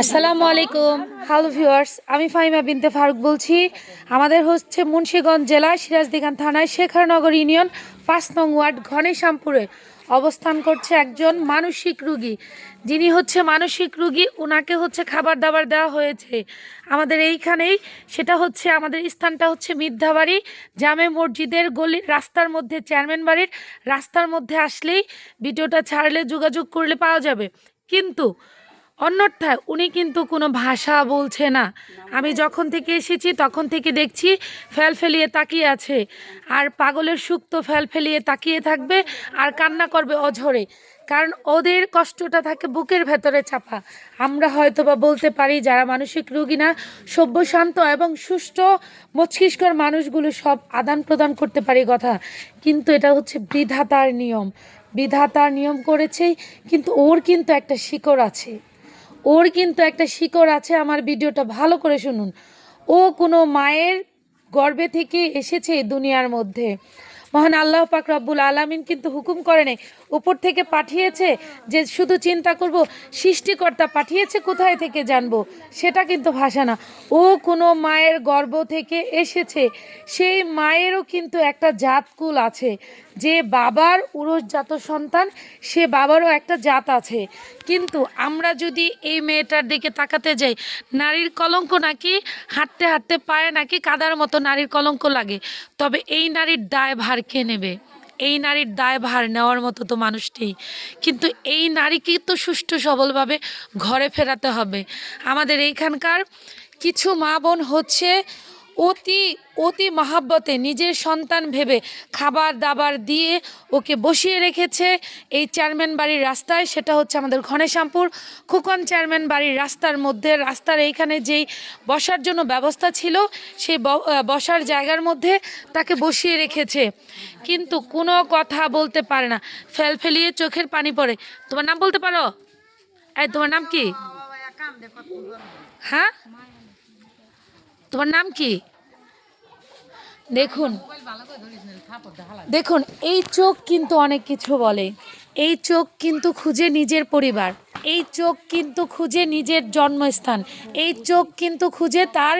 আসসালামু আলাইকুম hello viewers আমি ফাইমা বিনতে ফারুক বলছি। আমাদের হচ্ছে মুন্সিগঞ্জ জেলা সিরাজদিগান থানায় শেখারনগর ইউনিয়ন পাঁচ নং ওয়ার্ড ঘনেশ্যামপুরে অবস্থান করছে একজন মানসিক রুগী। যিনি হচ্ছে মানসিক রুগী ওনাকে হচ্ছে খাবার দাবার দেওয়া হয়েছে। আমাদের এইখানেই সেটা হচ্ছে আমাদের স্থানটা হচ্ছে মিথ্যাবাড়ি, জামে মসজিদের গলির রাস্তার মধ্যে, চেয়ারম্যান বাড়ির রাস্তার মধ্যে আসলেই ভিডিওটা ছাড়লে যোগাযোগ করলে পাওয়া যাবে। কিন্তু অন্যথায় উনি কিন্তু কোনো ভাষা বলছে না। আমি যখন থেকে এসেছি, তখন থেকে দেখছি ফেল ফেলিয়ে তাকিয়ে আছে। আর পাগলের সুক্ত ফেল ফেলিয়ে তাকিয়ে থাকবে আর কান্না করবে অঝরে। কারণ ওদের কষ্টটা থাকে বুকের ভেতরে চাপা। আমরা হয়তো বা বলতে পারি যারা মানসিক রুগী না, সভ্য, শান্ত এবং সুষ্ঠ, মস্তিষ্কর মানুষগুলো সব আদান প্রদান করতে পারি কথা। কিন্তু এটা হচ্ছে বিধাতার নিয়ম। বিধাতার নিয়ম করেছেই, কিন্তু ওর কিন্তু একটা শিকড় আছে। ওর কিন্তু একটা শিকড় আছে, আমার ভিডিওটা ভালো করে শুনুন। ও কোনো মায়ের গর্বে থেকে এসেছে দুনিয়ার মধ্যে। মহান আল্লাহ পাক রব্বুল আলামিন কিন্তু হুকুম করে করেনি উপর থেকে পাঠিয়েছে যে শুধু চিন্তা করব, সৃষ্টিকর্তা পাঠিয়েছে, কোথায় থেকে জানব? সেটা কিন্তু ভাষা না। ও কোনো মায়ের গর্ভ থেকে এসেছে, সেই মায়েরও কিন্তু একটা জাতকুল আছে। যে বাবার উরসজাত সন্তান, সে বাবারও একটা জাত আছে। কিন্তু আমরা যদি এই মেয়েটার দিকে তাকাতে যাই, নারীর কলঙ্ক নাকি হাঁটতে হাঁটতে পায়ে নাকি কাদার মতো নারীর কলঙ্ক লাগে। তবে এই নারীর দায় ভার কে নেবে? এই নারীর দায় ভার নেওয়ার মতো তো মানুষটি। কিন্তু এই নারীকে তো সুষ্ঠু সবলভাবে ঘরে ফেরাতে হবে। আমাদের এইখানকার কিছু মা বোন হচ্ছে অতি অতি মহাব্বতে নিজের সন্তান ভেবে খাবার দাবার দিয়ে ওকে বসিয়ে রেখেছে এই চেয়ারম্যান বাড়ির রাস্তায়। সেটা হচ্ছে আমাদের ঘনেশ্যামপুর। খোকন চেয়ারম্যান বাড়ির রাস্তার মধ্যে, রাস্তার এইখানে যেই বসার জন্য ব্যবস্থা ছিল, সেই বসার জায়গার মধ্যে তাকে বসিয়ে রেখেছে। কিন্তু কোনো কথা বলতে পারে না। ফেল ফেলিয়ে চোখের পানি পড়ে। তোমার নাম বলতে পারো? এই, তোমার নাম কি? হ্যাঁ? তোমার নাম কি? দেখুন। দেখুন, এই চোখ কিন্তু অনেক কিছু বলে। এই চোখ কিন্তু খুঁজে নিজের পরিবার। এই চোখ কিন্তু খুঁজে নিজের জন্মস্থান। এই চোখ কিন্তু খুঁজে তার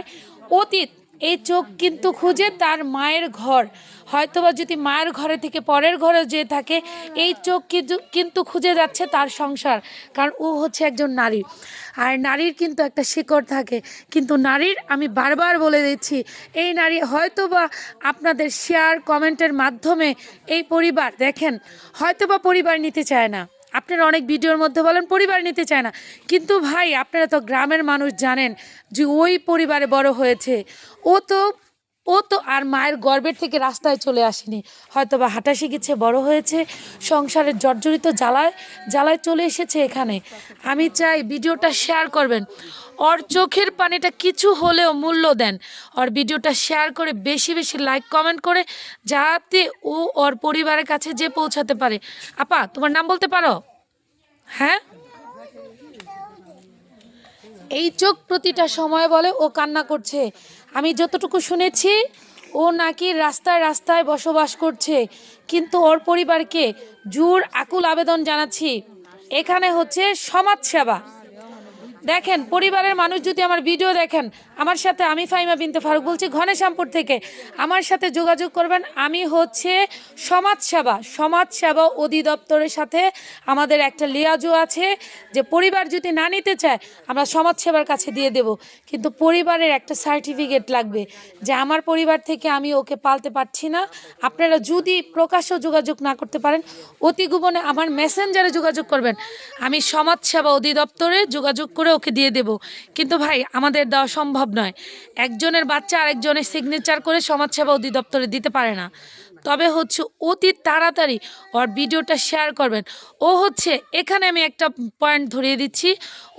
অতীত। এই চোখ কিন্তু খুঁজে তার মায়ের ঘর। হয়তোবা যদি মায়ের ঘরে থেকে পরের ঘরে যে থাকে, এই চোখ কিন্তু কিন্তু খুঁজে যাচ্ছে তার সংসার, কারণ ও হচ্ছে একজন নারী। আর নারীর কিন্তু একটা শিকড় থাকে। কিন্তু নারীর, আমি বারবার বলে দিচ্ছি, এই নারী হয়তোবা আপনাদের শেয়ার কমেন্টের মাধ্যমে এই পরিবার, দেখেন, হয়তোবা পরিবার নিতে চায় না। আপনারা অনেক ভিডিওর মধ্যে বলেন, পরিবার নিতে চায় না। কিন্তু ভাই, আপনারা তো গ্রামের মানুষ জানেন যে ওই পরিবারে বড় হয়েছে। ও তো ও তো আর মায়ের গর্বের থেকে রাস্তায় চলে আসেনি। হয়তো বা হাঁটা শিখেছে বড় হয়েছে, সংসারের জর্জরিত জ্বালায় জ্বালায় চলে এসেছে এখানে। আমি চাই ভিডিওটা শেয়ার করবেন। ওর চোখের পানিটা কিছু হলেও মূল্য দেন। ওর ভিডিওটা শেয়ার করে বেশি বেশি লাইক কমেন্ট করে যাতে ও ওর পরিবারের কাছে যে পৌঁছাতে পারে। আপা, তোমার নাম বলতে পারো? হ্যাঁ? এই চোখ প্রতিটা সময় বলে ও কান্না করছে। আমি যতটুকু শুনেছি, ও নাকি রাস্তায় রাস্তায় বসবাস করছে। কিন্তু ওর পরিবারকে জোর আকুল আবেদন জানাচ্ছি। এখানে হচ্ছে সমাজসেবা। দেখেন, পরিবারের মানুষ যদি আমার ভিডিও দেখেন, আমার সাথে আমি ফাইমা বিনতে ফারুক বলছি, ঘনেশ্যামপুর থেকে, আমার সাথে যোগাযোগ করবেন। আমি হচ্ছে সমাজসেবা সমাজসেবা অধিদপ্তরের সাথে আমাদের একটা লিয়াজও আছে, যে পরিবার যদি না নিতে চায়, আমরা সমাজসেবার কাছে দিয়ে দেব। কিন্তু পরিবারের একটা সার্টিফিকেট লাগবে, যে আমার পরিবার থেকে আমি ওকে পালতে পারছি না। আপনারা যদি প্রকাশ্য যোগাযোগ না করতে পারেন, অতি গোপনে আমার মেসেঞ্জারে যোগাযোগ করবেন। আমি সমাজসেবা অধিদপ্তরে যোগাযোগ করে ওকে দিয়ে দেব। কিন্তু ভাই, আমাদের দেওয়া সম্ভব নয়। একজনের বাচ্চা আরেকজনের সিগনেচার করে সমাজসেবা অধিদপ্তরে দিতে পারে না। তবে হচ্ছে অতি তাড়াতাড়ি ওর ভিডিওটা শেয়ার করবেন। ও হচ্ছে, এখানে আমি একটা পয়েন্ট ধরিয়ে দিচ্ছি।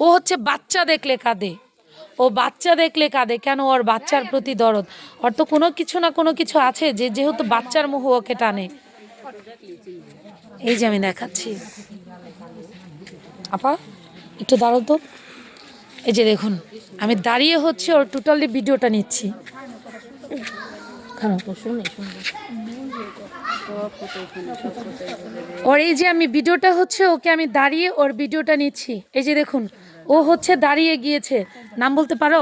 ও হচ্ছে বাচ্চা দেখলে কাঁদে। ও বাচ্চা দেখলে কাঁদে। কেন ওর বাচ্চার প্রতি দরদ? ওর তো কোনো কিছু না কোনো কিছু আছে যে যেহেতু বাচ্চার মোহ ওকে টানে। এই যে আমি দেখাচ্ছি। আপা, একটু দাঁড়ো তো। এই যে দেখুন, আমি দাঁড়িয়ে হচ্ছে ওর টোটালি ভিডিওটা নিচ্ছি। ওর এই যে আমি ভিডিওটা হচ্ছে, ওকে আমি দাঁড়িয়ে ওর ভিডিওটা নিচ্ছি। এই যে দেখুন, ও হচ্ছে দাঁড়িয়ে গিয়েছে। নাম বলতে পারো?